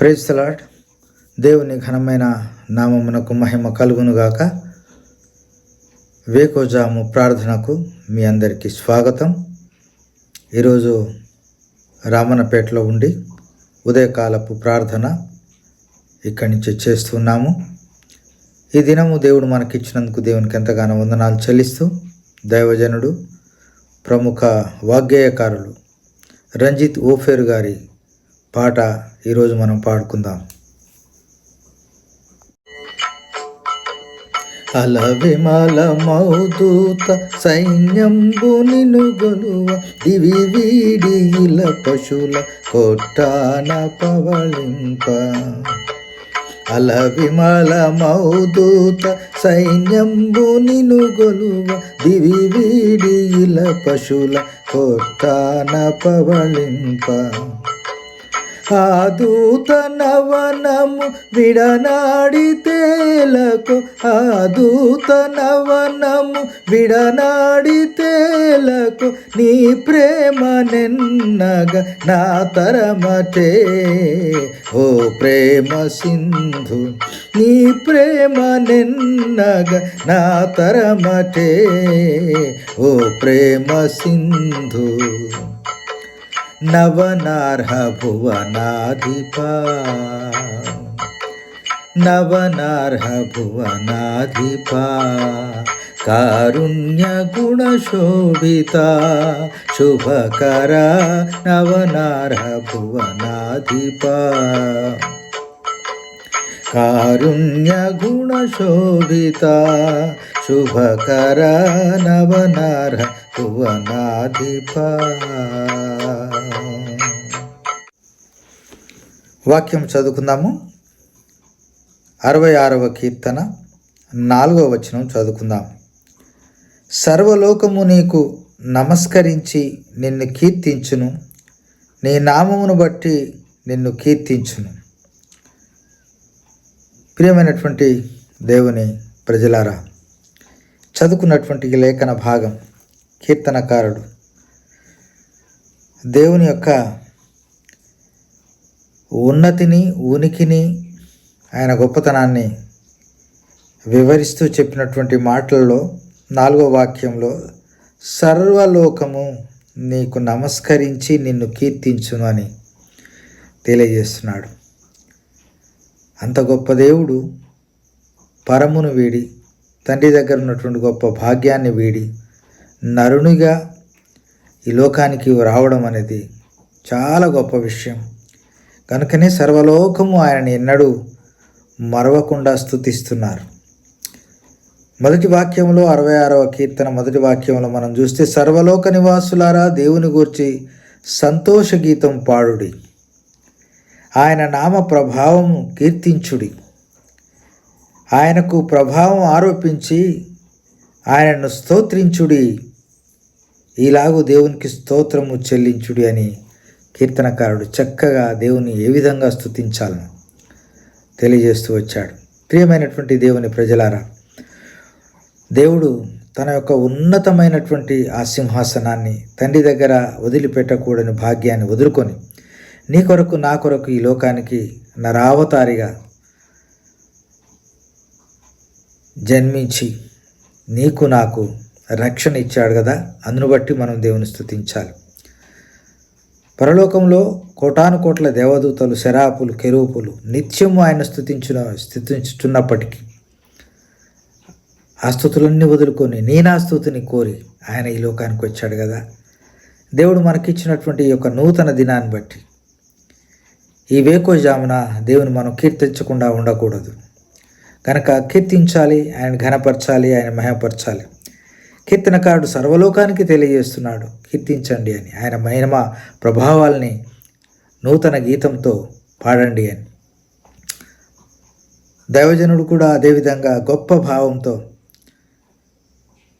Praise lord దేవుని ఘనమైన నామమునకు మహిమ కలుగునుగాక. వేకోజాము ప్రార్థనకు మీ అందరికీ స్వాగతం. ఈరోజు రామన్నపేటలో ఉండి ఉదయకాలపు ప్రార్థన ఇక్కడి నుంచి చేస్తున్నాము ఈ దినము దేవుడు మనకిచ్చినందుకు దేవునికి ఎంతగానో వందనాలు చెల్లిస్తూ దైవజనుడు ప్రముఖ వాగ్గేయకారులు రంజిత్ ఓఫేరు గారి పాట ఈరోజు మనం పాడుకుందాం. అలవిమల మౌదూత సైన్యంబు నిను గొలువ దివి వీడి ఇల పశుల కొట్టాన పవళింప. అలవిమల మౌదూత సైన్యంబు నిను గొలువ దివి వీడి ఇల పశుల కొట్టాన పవళింప. ఆ దూత నవనము విడనాడి తేలకు ఆ దూత నవనము విడనాడి తేలకు నీ ప్రేమ నిన్నగ నా తరమటే. ఓ ప్రేమ సింధు నీ ప్రేమ నిన్నగ నా తరమటే. ఓ ప్రేమ సింధు. నవనార్హ భువనాధిప నవనార్హ భువనాధిప కారుణ్య గుణశోభిత శుభకర నవనార్హ భువనాధిప కారుణ్య గుణశోభిత శుభకర నవనార్హ భువనాధిప వాక్యం చదువుకుందాము. అరవై ఆరవ కీర్తన నాలుగవ వచనం చదువుకుందాం. సర్వలోకము నీకు నమస్కరించి నిన్ను కీర్తించును. నీ నామమును బట్టి నిన్ను కీర్తించును. ప్రియమైనటువంటి దేవుని ప్రజలారా చదువుకున్నటువంటి లేఖన భాగం కీర్తనకారుడు. దేవుని యొక్క ఉన్నతిని ఉనికిని ఆయన గొప్పతనాన్ని వివరిస్తూ చెప్పినటువంటి మాటలలో నాలుగో వాక్యంలో సర్వలోకము నీకు నమస్కరించి నిన్ను కీర్తించును అని తెలియజేస్తున్నాడు. అంత గొప్ప దేవుడు పరమును వీడి తండ్రి దగ్గర ఉన్నటువంటి గొప్ప భాగ్యాన్ని వీడి నరునిగా ఈ లోకానికి రావడం అనేది చాలా గొప్ప విషయం. కనుకనే సర్వలోకము ఆయన ఎన్నడూ మరవకుండా స్థుతిస్తున్నారు మొదటి వాక్యంలో అరవై ఆరవ కీర్తన మొదటి వాక్యంలో మనం చూస్తే సర్వలోక నివాసులారా దేవుని గూర్చి సంతోష గీతం పాడుడి. ఆయన నామ ప్రభావము కీర్తించుడి. ఆయనకు ప్రభావం ఆరోపించి ఆయనను స్తోత్రించుడి. ఈలాగు దేవునికి స్తోత్రము చెల్లించుడి అని కీర్తనకారుడు చక్కగా దేవుని ఏ విధంగా స్థుతించాలను తెలియజేస్తూ వచ్చాడు. ప్రియమైనటువంటి దేవుని ప్రజలారా దేవుడు తన యొక్క ఉన్నతమైనటువంటి ఆ సింహాసనాన్ని తండ్రి దగ్గర వదిలిపెట్టకూడని భాగ్యాన్ని వదులుకొని నీ కొరకు నా కొరకు ఈ లోకానికి నరావతారిగా జన్మించి నీకు నాకు రక్షణ ఇచ్చాడు కదా అందును బట్టి మనం దేవుని స్థుతించాలి పరలోకంలో కోటాను కోట్ల దేవదూతలు శరాపులు కెరూపులు నిత్యము ఆయన స్థుతించిన స్థుతించుతున్నప్పటికీ ఆ స్థుతులన్నీ వదులుకొని నీ స్థుతిని కోరి ఆయన ఈ లోకానికి వచ్చాడు కదా. దేవుడు మనకిచ్చినటువంటి ఈ యొక్క నూతన దినాన్ని బట్టి ఈ వేకోజామున దేవుని మనం కీర్తించకుండా ఉండకూడదు. కనుక కీర్తించాలి ఆయన ఘనపరచాలి ఆయన మహపరచాలి కీర్తనకారుడు సర్వలోకానికి తెలియజేస్తున్నాడు. కీర్తించండి అని. ఆయన మహిమ ప్రభావాల్ని నూతన గీతంతో పాడండి అని. దైవజనుడు కూడా అదేవిధంగా గొప్ప భావంతో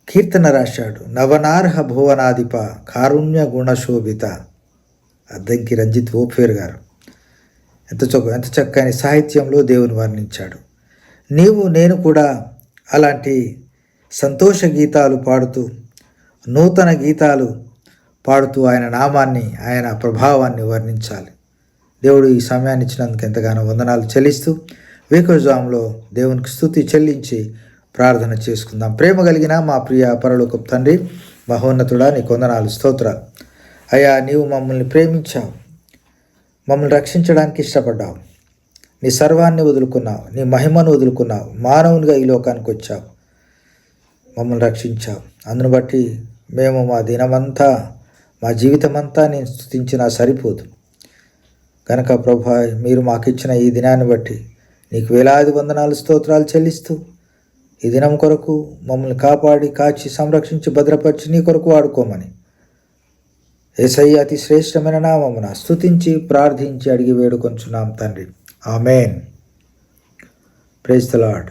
కీర్తన రాశాడు. నవనార్హ భువనాధిప కారుణ్య గుణశోభిత. అద్దంకి రంజిత్ ఓఫేర్ గారు. ఎంత చొక్క ఎంత చక్కని సాహిత్యంలో దేవుని వర్ణించాడు. నీవు నేను కూడా అలాంటి సంతోష గీతాలు పాడుతూ నూతన గీతాలు పాడుతూ ఆయన నామాన్ని ఆయన ప్రభావాన్ని వర్ణించాలి. దేవుడు ఈ సమయాన్ని ఇచ్చినందుకు ఎంతగానో వందనాలు చెల్లిస్తూ వేకోజాంలో దేవునికి స్థుతి చెల్లించి ప్రార్థన చేసుకుందాం. ప్రేమ కలిగిన మా ప్రియ పరలోకపు తండ్రి మహోన్నతుడా నీ కొందనాలు స్తోత్రాలు. అయ్యా నీవు మమ్మల్ని ప్రేమించావు. మమ్మల్ని రక్షించడానికి ఇష్టపడ్డావు. నీ సర్వాన్ని వదులుకున్నావు. నీ మహిమను వదులుకున్నావు. మానవునిగా ఈ లోకానికి వచ్చావు. మమ్మల్ని రక్షించావు అందును బట్టి మేము మా దినమంతా మా జీవితమంతా నేను స్థుతించినా సరిపోదు. కనుక ప్రభా మీరు మాకు ఇచ్చిన ఈ దినాన్ని బట్టి నీకు వేలాది వందనాలు స్తోత్రాలు చెల్లిస్తూ ఈ దినం కొరకు మమ్మల్ని కాపాడి కాచి సంరక్షించి భద్రపరిచి నీ కొరకు వాడుకోమని. ఏసై అతి శ్రేష్టమైన నామమున స్థుతించి ప్రార్థించి అడిగి వేడుకొంచున్నాం తండ్రి. ఆమెన్. Praise the Lord.